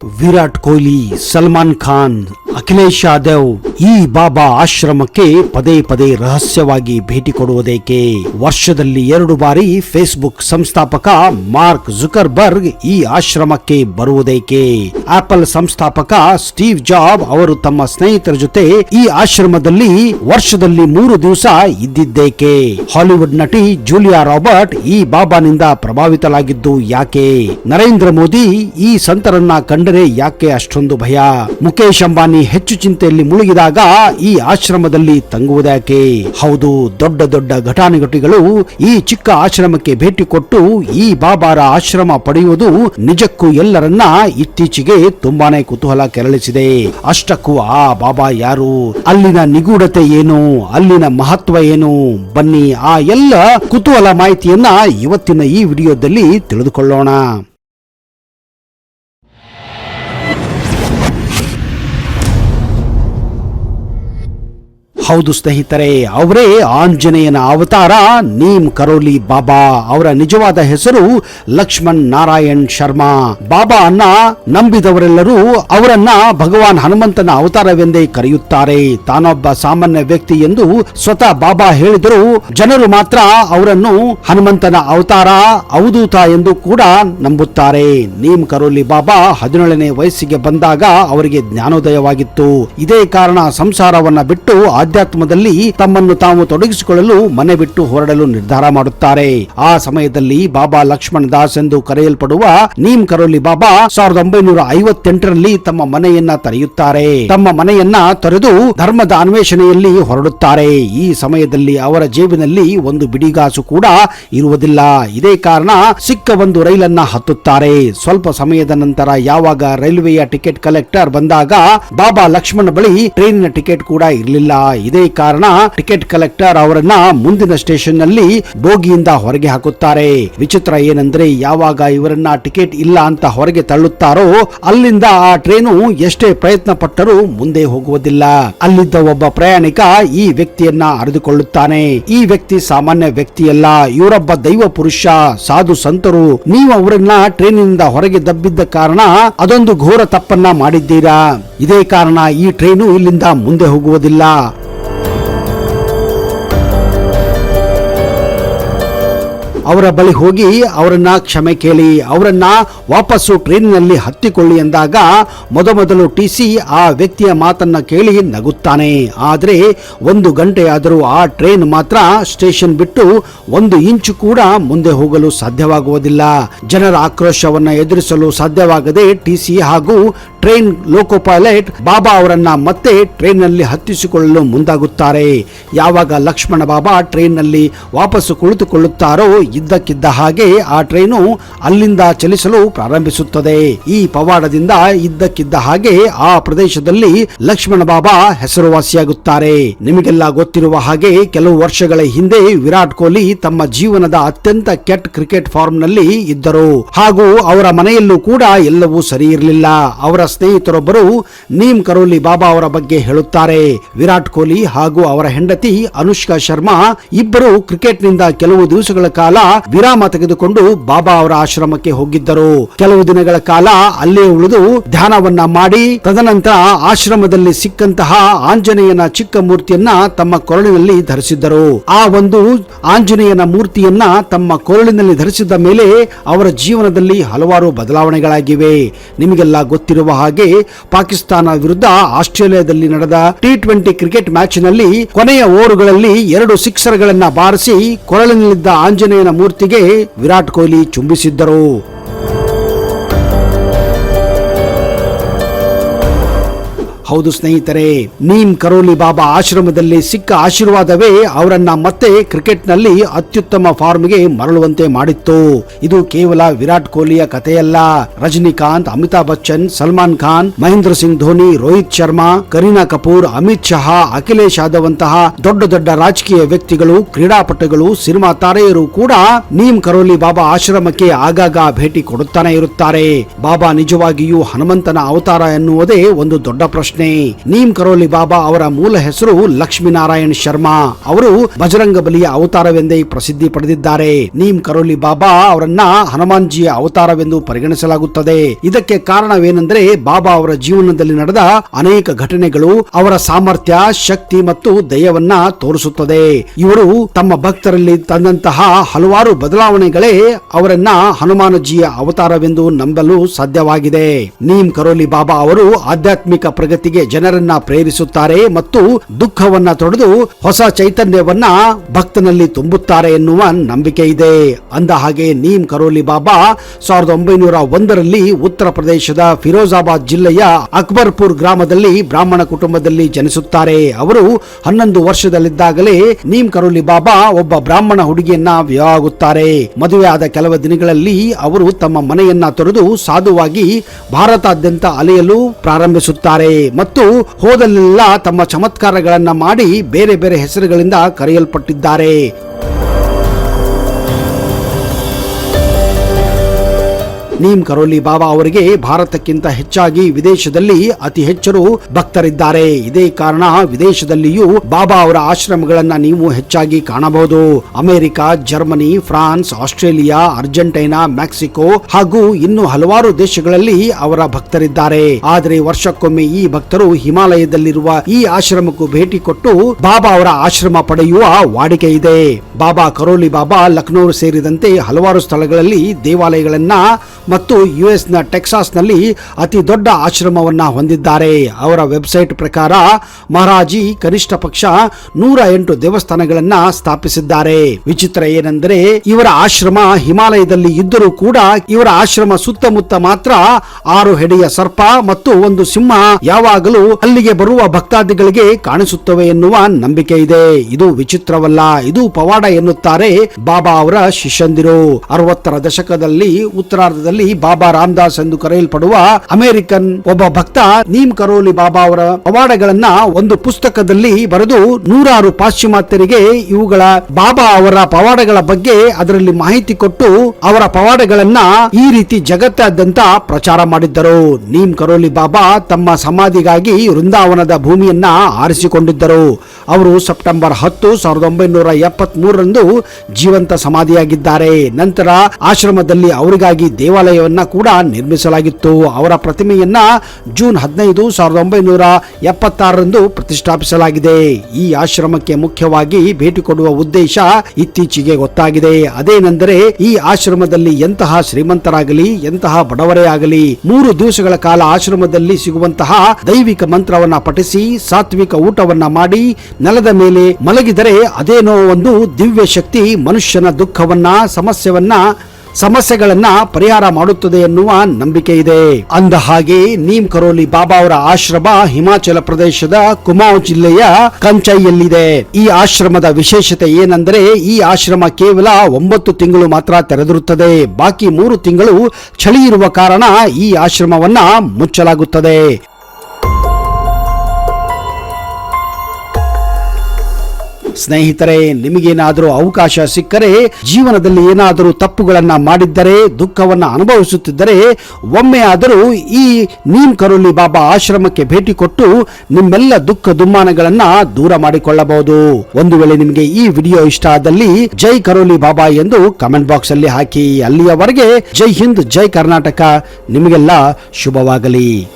ವಿರಾಟ್ ಕೊಹ್ಲಿ ಸಲ್ಮಾನ್ ಖಾನ್ ಅಖಿಲೇಶ್ ಯಾದವ್ ಈ ಬಾಬಾ ಆಶ್ರಮಕ್ಕೆ ಪದೇ ಪದೇ ರಹಸ್ಯವಾಗಿ ಭೇಟಿ ಕೊಡುವುದೇಕೆ? ವರ್ಷದಲ್ಲಿ ಎರಡು ಬಾರಿ ಫೇಸ್ಬುಕ್ ಸಂಸ್ಥಾಪಕ ಮಾರ್ಕ್ ಜುಕರ್ಬರ್ಗ್ ಈ ಆಶ್ರಮಕ್ಕೆ ಬರುವುದೇಕೆ? ಆಪಲ್ ಸಂಸ್ಥಾಪಕ ಸ್ಟೀವ್ ಜಾಬ್ ಅವರು ತಮ್ಮ ಸ್ನೇಹಿತರ ಜೊತೆ ಈ ಆಶ್ರಮದಲ್ಲಿ ವರ್ಷದಲ್ಲಿ ಮೂರು ದಿವಸ ಇದ್ದಿದ್ದೇಕೆ? ಹಾಲಿವುಡ್ ನಟಿ ಜೂಲಿಯಾ ರಾಬರ್ಟ್ ಈ ಬಾಬಾನಿಂದ ಪ್ರಭಾವಿತಲಾಗಿದ್ದು ಯಾಕೆ? ನರೇಂದ್ರ ಮೋದಿ ಈ ಸಂತರನ್ನ ಕಂಡರೆ ಯಾಕೆ ಅಷ್ಟೊಂದು ಭಯ? ಮುಖೇಶ್ ಅಂಬಾನಿ ಹೆಚ್ಚು ಚಿಂತೆಯಲ್ಲಿ ಮುಳುಗಿದಾಗ ಈ ಆಶ್ರಮದಲ್ಲಿ ತಂಗುವುದಾಕೆ ಹೌದು, ದೊಡ್ಡ ದೊಡ್ಡ ಘಟಾನುಘಟಿಗಳು ಈ ಚಿಕ್ಕ ಆಶ್ರಮಕ್ಕೆ ಭೇಟಿ ಕೊಟ್ಟು ಈ ಬಾಬಾರ ಆಶ್ರಮ ಪಡೆಯುವುದು ನಿಜಕ್ಕೂ ಎಲ್ಲರನ್ನ ಇತ್ತೀಚೆಗೆ ತುಂಬಾನೇ ಕುತೂಹಲ ಕೆರಳಿಸಿದೆ. ಅಷ್ಟಕ್ಕೂ ಆ ಬಾಬಾ ಯಾರು? ಅಲ್ಲಿನ ನಿಗೂಢತೆ ಏನು? ಅಲ್ಲಿನ ಮಹತ್ವ ಏನು? ಬನ್ನಿ ಆ ಎಲ್ಲ ಕುತೂಹಲ ಮಾಹಿತಿಯನ್ನ ಇವತ್ತಿನ ಈ ವಿಡಿಯೋದಲ್ಲಿ ತಿಳಿದುಕೊಳ್ಳೋಣ. ಹೌದು ಸ್ನೇಹಿತರೆ, ಅವರೇ ಆಂಜನೇಯನ ಅವತಾರ ನೀಮ್ ಕರೋಲಿ ಬಾಬಾ. ಅವರ ನಿಜವಾದ ಹೆಸರು ಲಕ್ಷ್ಮಣ್ ನಾರಾಯಣ್ ಶರ್ಮಾ. ಬಾಬಾ ಅನ್ನ ನಂಬಿದವರೆಲ್ಲರೂ ಅವರನ್ನ ಭಗವಾನ್ ಹನುಮಂತನ ಅವತಾರವೆಂದೇ ಕರೆಯುತ್ತಾರೆ. ತಾನೊಬ್ಬ ಸಾಮಾನ್ಯ ವ್ಯಕ್ತಿ ಎಂದು ಸ್ವತಃ ಬಾಬಾ ಹೇಳಿದರು ಜನರು ಮಾತ್ರ ಅವರನ್ನು ಹನುಮಂತನ ಅವತಾರ ಅವಧೂತ ಎಂದು ಕೂಡ ನಂಬುತ್ತಾರೆ. ನೀಮ್ ಕರೋಲಿ ಬಾಬಾ ಹದಿನೇಳನೇ ವಯಸ್ಸಿಗೆ ಬಂದಾಗ ಅವರಿಗೆ ಜ್ಞಾನೋದಯವಾಗಿತ್ತು. ಇದೇ ಕಾರಣ ಸಂಸಾರವನ್ನ ಬಿಟ್ಟು ಆಧ್ಯಾತ್ಮದಲ್ಲಿ ತಮ್ಮನ್ನು ತಾವು ತೊಡಗಿಸಿಕೊಳ್ಳಲು ಮನೆ ಬಿಟ್ಟು ಹೊರಡಲು ನಿರ್ಧಾರ ಮಾಡುತ್ತಾರೆ. ಆ ಸಮಯದಲ್ಲಿ ಬಾಬಾ ಲಕ್ಷ್ಮಣ ದಾಸ್ ಎಂದು ಕರೆಯಲ್ಪಡುವ ನೀಮ್ ಕರೋಲಿ ಬಾಬಾ ಸಾವಿರದ ಒಂಬೈನೂರ ಐವತ್ತೆಂಟರಲ್ಲಿ ತಮ್ಮ ಮನೆಯನ್ನ ತೆರೆಯುತ್ತಾರೆ. ತಮ್ಮ ಮನೆಯನ್ನ ತೊರೆದು ಧರ್ಮದ ಅನ್ವೇಷಣೆಯಲ್ಲಿ ಹೊರಡುತ್ತಾರೆ. ಈ ಸಮಯದಲ್ಲಿ ಅವರ ಜೇಬಿನಲ್ಲಿ ಒಂದು ಬಿಡಿಗಾಸು ಕೂಡ ಇರುವುದಿಲ್ಲ. ಇದೇ ಕಾರಣ ಸಿಕ್ಕ ಒಂದು ರೈಲನ್ನ ಹತ್ತುತ್ತಾರೆ. ಸ್ವಲ್ಪ ಸಮಯದ ನಂತರ ಯಾವಾಗ ರೈಲ್ವೆಯ ಟಿಕೆಟ್ ಕಲೆಕ್ಟರ್ ಬಂದಾಗ ಬಾಬಾ ಲಕ್ಷ್ಮಣ್ ಬಳಿ ಟ್ರೈನಿನ ಟಿಕೆಟ್ ಕೂಡ ಇರಲಿಲ್ಲ. ಇದೇ ಕಾರಣ ಟಿಕೆಟ್ ಕಲೆಕ್ಟರ್ ಅವರನ್ನ ಮುಂದಿನ ಸ್ಟೇಷನ್ನಲ್ಲಿ ಬೋಗಿಯಿಂದ ಹೊರಗೆ ಹಾಕುತ್ತಾರೆ. ವಿಚಿತ್ರ ಏನಂದ್ರೆ ಯಾವಾಗ ಇವರನ್ನ ಟಿಕೆಟ್ ಇಲ್ಲ ಅಂತ ಹೊರಗೆ ತಳ್ಳುತ್ತಾರೋ ಅಲ್ಲಿಂದ ಆ ಟ್ರೈನು ಎಷ್ಟೇ ಪ್ರಯತ್ನ ಪಟ್ಟರೂ ಮುಂದೆ ಹೋಗುವುದಿಲ್ಲ. ಅಲ್ಲಿದ್ದ ಒಬ್ಬ ಪ್ರಯಾಣಿಕ ಈ ವ್ಯಕ್ತಿಯನ್ನ ಅರಿದುಕೊಳ್ಳುತ್ತಾನೆ. ಈ ವ್ಯಕ್ತಿ ಸಾಮಾನ್ಯ ವ್ಯಕ್ತಿಯಲ್ಲ. ಇವರೊಬ್ಬ ದೈವ ಪುರುಷ, ಸಾಧು ಸಂತರು. ನೀವು ಅವರನ್ನ ಟ್ರೈನಿನಿಂದ ಹೊರಗೆ ದಬ್ಬಿದ್ದ ಕಾರಣ ಅದೊಂದು ಘೋರ ತಪ್ಪನ್ನ ಮಾಡಿದ್ದೀರಾ? ಇದೇ ಕಾರಣ ಈ ಟ್ರೈನು ಇಲ್ಲಿಂದ ಮುಂದೆ ಹೋಗುವುದಿಲ್ಲ. ಅವರ ಬಳಿ ಹೋಗಿ ಅವರನ್ನ ಕ್ಷಮೆ ಕೇಳಿ, ಅವರನ್ನ ವಾಪಸ್ಸು ಟ್ರೈನಿನಲ್ಲಿ ಹತ್ತಿಕೊಳ್ಳಿ ಎಂದಾಗ ಮೊದಮೊದಲು ಟಿ ಸಿ ಆ ವ್ಯಕ್ತಿಯ ಮಾತನ್ನ ಕೇಳಿ ನಗುತ್ತಾನೆ. ಆದರೆ ಒಂದು ಗಂಟೆಯಾದರೂ ಆ ಟ್ರೈನ್ ಮಾತ್ರ ಸ್ಟೇಷನ್ ಬಿಟ್ಟು ಒಂದು ಇಂಚು ಕೂಡ ಮುಂದೆ ಹೋಗಲು ಸಾಧ್ಯವಾಗುವುದಿಲ್ಲ. ಜನರ ಆಕ್ರೋಶವನ್ನು ಎದುರಿಸಲು ಸಾಧ್ಯವಾಗದೆ ಟಿ ಸಿ ಹಾಗೂ ಟ್ರೈನ್ ಲೋಕೋ ಪೈಲಟ್ ಬಾಬಾ ಅವರನ್ನ ಮತ್ತೆ ಟ್ರೈನ್ನಲ್ಲಿ ಹತ್ತಿಸಿಕೊಳ್ಳಲು ಮುಂದಾಗುತ್ತಾರೆ. ಯಾವಾಗ ಲಕ್ಷ್ಮಣ ಬಾಬಾ ಟ್ರೈನ್ನಲ್ಲಿ ವಾಪಸ್ಸು ಕುಳಿತುಕೊಳ್ಳುತ್ತಾರೋ ಇದ್ದಕ್ಕಿದ್ದ ಹಾಗೆ ಆ ಟ್ರೈನು ಅಲ್ಲಿಂದ ಚಲಿಸಲು ಪ್ರಾರಂಭಿಸುತ್ತದೆ. ಈ ಪವಾಡದಿಂದ ಇದ್ದಕ್ಕಿದ್ದ ಹಾಗೆ ಆ ಪ್ರದೇಶದಲ್ಲಿ ಲಕ್ಷ್ಮಣ ಬಾಬಾ ಹೆಸರುವಾಸಿಯಾಗುತ್ತಾರೆ. ನಿಮಗೆಲ್ಲ ಗೊತ್ತಿರುವ ಹಾಗೆ ಕೆಲವು ವರ್ಷಗಳ ಹಿಂದೆ ವಿರಾಟ್ ಕೊಹ್ಲಿ ತಮ್ಮ ಜೀವನದ ಅತ್ಯಂತ ಕೆಟ್ಟ ಕ್ರಿಕೆಟ್ ಫಾರ್ಮ್ನಲ್ಲಿ ಇದ್ದರು. ಹಾಗೂ ಅವರ ಮನೆಯಲ್ಲೂ ಕೂಡ ಎಲ್ಲವೂ ಸರಿ ಇರಲಿಲ್ಲ. ಅವರ ಸ್ನೇಹಿತರೊಬ್ಬರು ನೀಮ್ ಕರೋಲಿ ಬಾಬಾ ಅವರ ಬಗ್ಗೆ ಹೇಳುತ್ತಾರೆ. ವಿರಾಟ್ ಕೊಹ್ಲಿ ಹಾಗೂ ಅವರ ಹೆಂಡತಿ ಅನುಷ್ಕಾ ಶರ್ಮಾ ಇಬ್ಬರು ಕ್ರಿಕೆಟ್ನಿಂದ ಕೆಲವು ದಿವಸಗಳ ಕಾಲ ವಿರಾಮ ತೆಗೆದುಕೊಂಡು ಬಾಬಾ ಅವರ ಆಶ್ರಮಕ್ಕೆ ಹೋಗಿದ್ದರು. ಕೆಲವು ದಿನಗಳ ಕಾಲ ಅಲ್ಲೇ ಉಳಿದು ಧ್ಯಾನವನ್ನ ಮಾಡಿ, ತದನಂತರ ಆಶ್ರಮದಲ್ಲಿ ಸಿಕ್ಕಂತಹ ಆಂಜನೇಯನ ಚಿಕ್ಕ ಮೂರ್ತಿಯನ್ನ ತಮ್ಮ ಕೊರಳಿನಲ್ಲಿ ಧರಿಸಿದ್ದರು. ಆ ಒಂದು ಆಂಜನೇಯನ ಮೂರ್ತಿಯನ್ನ ತಮ್ಮ ಕೊರಳಿನಲ್ಲಿ ಧರಿಸಿದ ಮೇಲೆ ಅವರ ಜೀವನದಲ್ಲಿ ಹಲವಾರು ಬದಲಾವಣೆಗಳಾಗಿವೆ. ನಿಮಗೆಲ್ಲ ಗೊತ್ತಿರುವ ಹಾಗೆ ಪಾಕಿಸ್ತಾನ ವಿರುದ್ಧ ಆಸ್ಟ್ರೇಲಿಯಾದಲ್ಲಿ ನಡೆದ ಟಿ ಟ್ವೆಂಟಿ ಕ್ರಿಕೆಟ್ ಮ್ಯಾಚ್ನಲ್ಲಿ ಕೊನೆಯ ಓವರುಗಳಲ್ಲಿ ಎರಡು ಸಿಕ್ಸರ್ ಗಳನ್ನ ಬಾರಿಸಿ ಕೊರಳಿನಲ್ಲಿದ್ದ ಆಂಜನೇಯನ ಮೂರ್ತಿಗೆ ವಿರಾಟ್ ಕೊಹ್ಲಿ ಚುಂಬಿಸಿದ್ದರು. ಹೌದು ಸ್ನೇಹಿತರೆ, ನೀಮ್ ಕರೋಲಿ ಬಾಬಾ ಆಶ್ರಮದಲ್ಲಿ ಸಿಕ್ಕ ಆಶೀರ್ವಾದವೇ ಅವರನ್ನ ಮತ್ತೆ ಕ್ರಿಕೆಟ್ನಲ್ಲಿ ಅತ್ಯುತ್ತಮ ಫಾರ್ಮ್ಗೆ ಮರಳುವಂತೆ ಮಾಡಿತ್ತು. ಇದು ಕೇವಲ ವಿರಾಟ್ ಕೊಹ್ಲಿಯ ಕಥೆಯಲ್ಲ. ರಜನಿಕಾಂತ್, ಅಮಿತಾಬ್ ಬಚ್ಚನ್, ಸಲ್ಮಾನ್ ಖಾನ್, ಮಹೇಂದ್ರ ಸಿಂಗ್ ಧೋನಿ, ರೋಹಿತ್ ಶರ್ಮಾ, ಕರೀನಾ ಕಪೂರ್, ಅಮಿತ್ ಶಹಾ, ಅಖಿಲೇಶ್ ಯಾದವ್ ದೊಡ್ಡ ದೊಡ್ಡ ರಾಜಕೀಯ ವ್ಯಕ್ತಿಗಳು, ಕ್ರೀಡಾಪಟುಗಳು, ಸಿನಿಮಾ ತಾರೆಯರು ಕೂಡ ನೀಮ್ ಕರೋಲಿ ಬಾಬಾ ಆಶ್ರಮಕ್ಕೆ ಆಗಾಗ ಭೇಟಿ ಕೊಡುತ್ತಾನೆ ಇರುತ್ತಾರೆ. ಬಾಬಾ ನಿಜವಾಗಿಯೂ ಹನುಮಂತನ ಅವತಾರ ಎನ್ನುವುದೇ ಒಂದು ದೊಡ್ಡ ಪ್ರಶ್ನೆ. ಪ್ರಶ್ನೆ ನೀಮ್ ಕರೋಲಿ ಬಾಬಾ ಅವರ ಮೂಲ ಹೆಸರು ಲಕ್ಷ್ಮೀನಾರಾಯಣ್ ಶರ್ಮಾ. ಅವರು ಬಜರಂಗ ಬಲಿಯ ಅವತಾರವೆಂದೇ ಪ್ರಸಿದ್ಧಿ ಪಡೆದಿದ್ದಾರೆ. ನೀಮ್ ಕರೋಲಿ ಬಾಬಾ ಅವರನ್ನ ಹನುಮಾನ್ಜಿಯ ಅವತಾರವೆಂದು ಪರಿಗಣಿಸಲಾಗುತ್ತದೆ. ಇದಕ್ಕೆ ಕಾರಣವೇನೆಂದರೆ ಬಾಬಾ ಅವರ ಜೀವನದಲ್ಲಿ ನಡೆದ ಅನೇಕ ಘಟನೆಗಳು ಅವರ ಸಾಮರ್ಥ್ಯ, ಶಕ್ತಿ ಮತ್ತು ದಯವನ್ನ ತೋರಿಸುತ್ತದೆ. ಇವರು ತಮ್ಮ ಭಕ್ತರಲ್ಲಿ ತಂದಂತಹ ಹಲವಾರು ಬದಲಾವಣೆಗಳೇ ಅವರನ್ನ ಹನುಮಾನಜಿಯ ಅವತಾರವೆಂದು ನಂಬಲು ಸಾಧ್ಯವಾಗಿದೆ. ನೀಮ್ ಕರೋಲಿ ಬಾಬಾ ಅವರು ಆಧ್ಯಾತ್ಮಿಕ ಪ್ರಗತಿಗೆ ಜನರನ್ನ ಪ್ರೇರಿಸುತ್ತಾರೆ ಮತ್ತು ದುಃಖವನ್ನ ತೊಡೆದು ಹೊಸ ಚೈತನ್ಯವನ್ನ ಭಕ್ತನಲ್ಲಿ ತುಂಬುತ್ತಾರೆ ಎನ್ನುವ ನಂಬಿಕೆ ಇದೆ. ಅಂದ ಹಾಗೆ ನೀಮ್ ಕರೋಲಿ ಬಾಬಾ ಸಾವಿರದ ಒಂಬೈನೂರ ಒಂದರಲ್ಲಿ ಉತ್ತರ ಪ್ರದೇಶದ ಫಿರೋಜಾಬಾದ್ ಜಿಲ್ಲೆಯ ಅಕ್ಬರ್ಪುರ್ ಗ್ರಾಮದಲ್ಲಿ ಬ್ರಾಹ್ಮಣ ಕುಟುಂಬದಲ್ಲಿ ಜನಿಸುತ್ತಾರೆ. ಅವರು ಹನ್ನೊಂದು ವರ್ಷದಲ್ಲಿದ್ದಾಗಲೇ ನೀಮ್ ಕರೋಲಿ ಬಾಬಾ ಒಬ್ಬ ಬ್ರಾಹ್ಮಣ ಹುಡುಗಿಯನ್ನ ವಿವಾಹ ಆಗುತ್ತಾರೆ ಮದುವೆ ಆದ ಕೆಲವು ದಿನಗಳಲ್ಲಿ ಅವರು ತಮ್ಮ ಮನೆಯನ್ನ ತೊರೆದು ಸಾಧುವಾಗಿ ಭಾರತಾದ್ಯಂತ ಅಲೆಯಲು ಪ್ರಾರಂಭಿಸುತ್ತಾರೆ. ಮತ್ತು ಹೋದಲ್ಲೆಲ್ಲ ತಮ್ಮ ಚಮತ್ಕಾರಗಳನ್ನ ಮಾಡಿ ಬೇರೆ ಬೇರೆ ಹೆಸರುಗಳಿಂದ ಕರೆಯಲ್ಪಟ್ಟಿದ್ದಾರೆ. ನೀಮ್ ಕರೋಲಿ ಬಾಬಾ ಅವರಿಗೆ ಭಾರತಕ್ಕಿಂತ ಹೆಚ್ಚಾಗಿ ವಿದೇಶದಲ್ಲಿ ಅತಿ ಹೆಚ್ಚರು ಭಕ್ತರಿದ್ದಾರೆ. ಇದೇ ಕಾರಣ ವಿದೇಶದಲ್ಲಿಯೂ ಬಾಬಾ ಅವರ ಆಶ್ರಮಗಳನ್ನ ನೀವು ಹೆಚ್ಚಾಗಿ ಕಾಣಬಹುದು. America, Germany, France, Australia, Argentina, Mexico ಹಾಗೂ ಇನ್ನು ಹಲವಾರು ದೇಶಗಳಲ್ಲಿ ಅವರ ಭಕ್ತರಿದ್ದಾರೆ. ಆದರೆ ವರ್ಷಕ್ಕೊಮ್ಮೆ ಈ ಭಕ್ತರು ಹಿಮಾಲಯದಲ್ಲಿರುವ ಈ ಆಶ್ರಮಕ್ಕೂ ಭೇಟಿ ಕೊಟ್ಟು ಬಾಬಾ ಅವರ ಆಶ್ರಮ ಪಡೆಯುವ ವಾಡಿಕೆ ಇದೆ. ಬಾಬಾ ಕರೋಲಿ ಬಾಬಾ ಲಕ್ನೋ ಸೇರಿದಂತೆ ಹಲವಾರು ಸ್ಥಳಗಳಲ್ಲಿ ದೇವಾಲಯಗಳನ್ನ ಮತ್ತು ಯುಎಸ್ನ ಟೆಕ್ಸಾಸ್ನಲ್ಲಿ ಅತಿ ದೊಡ್ಡ ಆಶ್ರಮವನ್ನು ಹೊಂದಿದ್ದಾರೆ. ಅವರ ವೆಬ್ಸೈಟ್ ಪ್ರಕಾರ ಮಹಾರಾಜಿ ಕನಿಷ್ಠ ಪಕ್ಷ ನೂರ ಎಂಟು ದೇವಸ್ಥಾನಗಳನ್ನ ಸ್ಥಾಪಿಸಿದ್ದಾರೆ. ವಿಚಿತ್ರ ಏನೆಂದರೆ ಇವರ ಆಶ್ರಮ ಹಿಮಾಲಯದಲ್ಲಿ ಇದ್ದರೂ ಕೂಡ ಇವರ ಆಶ್ರಮ ಸುತ್ತಮುತ್ತ ಮಾತ್ರ ಆರು ಹೆಡೆಯ ಸರ್ಪ ಮತ್ತು ಒಂದು ಸಿಂಹ ಯಾವಾಗಲೂ ಅಲ್ಲಿಗೆ ಬರುವ ಭಕ್ತಾದಿಗಳಿಗೆ ಕಾಣಿಸುತ್ತವೆ ಎನ್ನುವ ನಂಬಿಕೆ ಇದೆ. ಇದು ವಿಚಿತ್ರವಲ್ಲ, ಇದು ಪವಾಡ ಎನ್ನುತ್ತಾರೆ ಬಾಬಾ ಅವರ ಶಿಷ್ಯಂದಿರು. ಅರವತ್ತರ ದಶಕದಲ್ಲಿ ಉತ್ತರಾರ್ಧದಲ್ಲಿ ಬಾಬಾ ರಾಮದಾಸ್ ಎಂದು ಕರೆಯಲ್ಪಡುವ ಅಮೆರಿಕನ್ ಒಬ್ಬ ಭಕ್ತ ನೀಮ್ ಕರೋಲಿ ಬಾಬಾ ಅವರ ಪವಾಡಗಳನ್ನ ಒಂದು ಪುಸ್ತಕದಲ್ಲಿ ಬರೆದು ನೂರಾರು ಪಾಶ್ಚಿಮಾತ್ಯರಿಗೆ ಇವುಗಳ ಬಾಬಾ ಅವರ ಪವಾಡಗಳ ಬಗ್ಗೆ ಅದರಲ್ಲಿ ಮಾಹಿತಿ ಕೊಟ್ಟು ಅವರ ಪವಾಡಗಳನ್ನ ಈ ರೀತಿ ಜಗತ್ತಾದ್ಯಂತ ಪ್ರಚಾರ ಮಾಡಿದ್ದರು. ನೀಮ್ ಕರೋಲಿ ಬಾಬಾ ತಮ್ಮ ಸಮಾಧಿಗಾಗಿ ವೃಂದಾವನದ ಭೂಮಿಯನ್ನ ಆರಿಸಿಕೊಂಡಿದ್ದರು. ಅವರು ಸೆಪ್ಟೆಂಬರ್ ಹತ್ತು ಸಾವಿರದ ಒಂಬೈನೂರ ಎಪ್ಪತ್ತ್ ಮೂರರಂದು ಜೀವಂತ ಸಮಾಧಿಯಾಗಿದ್ದಾರೆ. ನಂತರ ಆಶ್ರಮದಲ್ಲಿ ಅವರಿಗಾಗಿ ದೇವಾಲಯವನ್ನ ಕೂಡ ನಿರ್ಮಿಸಲಾಗಿತ್ತು. ಅವರ ಪ್ರತಿಮೆಯನ್ನ ಜೂನ್ ಹದಿನೈದು ಸಾವಿರದ ಒಂಬೈನೂರ ಎಪ್ಪತ್ತಾರರಂದು ಪ್ರತಿಷ್ಠಾಪಿಸಲಾಗಿದೆ. ಈ ಆಶ್ರಮಕ್ಕೆ ಮುಖ್ಯವಾಗಿ ಭೇಟಿ ಕೊಡುವ ಉದ್ದೇಶ ಇತ್ತೀಚೆಗೆ ಗೊತ್ತಾಗಿದೆ. ಅದೇನೆಂದರೆ ಈ ಆಶ್ರಮದಲ್ಲಿ ಎಂತಹ ಶ್ರೀಮಂತರಾಗಲಿ, ಎಂತಹ ಬಡವರೇ ಆಗಲಿ, ಮೂರು ದಿವಸಗಳ ಕಾಲ ಆಶ್ರಮದಲ್ಲಿ ಸಿಗುವಂತಹ ದೈವಿಕ ಮಂತ್ರವನ್ನ ಪಠಿಸಿ, ಸಾತ್ವಿಕ ಊಟವನ್ನ ಮಾಡಿ, ನೆಲದ ಮೇಲೆ ಮಲಗಿದರೆ ಅದೇನೋ ಒಂದು ದಿವ್ಯ ಶಕ್ತಿ ಮನುಷ್ಯನ ದುಃಖವನ್ನ, ಸಮಸ್ಯೆವನ್ನ ಸಮಸ್ಯೆಗಳನ್ನ ಪರಿಹಾರ ಮಾಡುತ್ತದೆ ಎನ್ನುವ ನಂಬಿಕೆ ಇದೆ. ಅಂದ ಹಾಗೆ ನೀಮ್ ಕರೋಲಿ ಬಾಬಾ ಅವರ ಆಶ್ರಮ ಹಿಮಾಚಲ ಪ್ರದೇಶದ ಕುಮಾವ್ ಜಿಲ್ಲೆಯ ಕಂಚೈಯಲ್ಲಿದೆ. ಈ ಆಶ್ರಮದ ವಿಶೇಷತೆ ಏನಂದ್ರೆ ಈ ಆಶ್ರಮ ಕೇವಲ ಒಂಬತ್ತು ತಿಂಗಳು ಮಾತ್ರ ತೆರೆದಿರುತ್ತದೆ. ಬಾಕಿ ಮೂರು ತಿಂಗಳು ಚಳಿ ಇರುವ ಕಾರಣ ಈ ಆಶ್ರಮವನ್ನ ಮುಚ್ಚಲಾಗುತ್ತದೆ. ಸ್ನೇಹಿತರೆ, ನಿಮಗೇನಾದರೂ ಅವಕಾಶ ಸಿಕ್ಕರೆ, ಜೀವನದಲ್ಲಿ ಏನಾದರೂ ತಪ್ಪುಗಳನ್ನ ಮಾಡಿದ್ದರೆ, ದುಃಖವನ್ನ ಅನುಭವಿಸುತ್ತಿದ್ದರೆ, ಒಮ್ಮೆ ಆದರೂ ಈ ನೀಮ್ ಕರುಳಿ ಬಾಬಾ ಆಶ್ರಮಕ್ಕೆ ಭೇಟಿ ಕೊಟ್ಟು ನಿಮ್ಮೆಲ್ಲ ದುಃಖ ದುಮ್ಮಾನಗಳನ್ನ ದೂರ ಮಾಡಿಕೊಳ್ಳಬಹುದು. ಒಂದು ವೇಳೆ ನಿಮಗೆ ಈ ವಿಡಿಯೋ ಇಷ್ಟ ಆದಲ್ಲಿ ಜೈ ಕರೋಲಿ ಬಾಬಾ ಎಂದು ಕಮೆಂಟ್ ಬಾಕ್ಸ್ ಅಲ್ಲಿ ಹಾಕಿ. ಅಲ್ಲಿಯವರೆಗೆ ಜೈ ಹಿಂದ್, ಜೈ ಕರ್ನಾಟಕ. ನಿಮಗೆಲ್ಲ ಶುಭವಾಗಲಿ.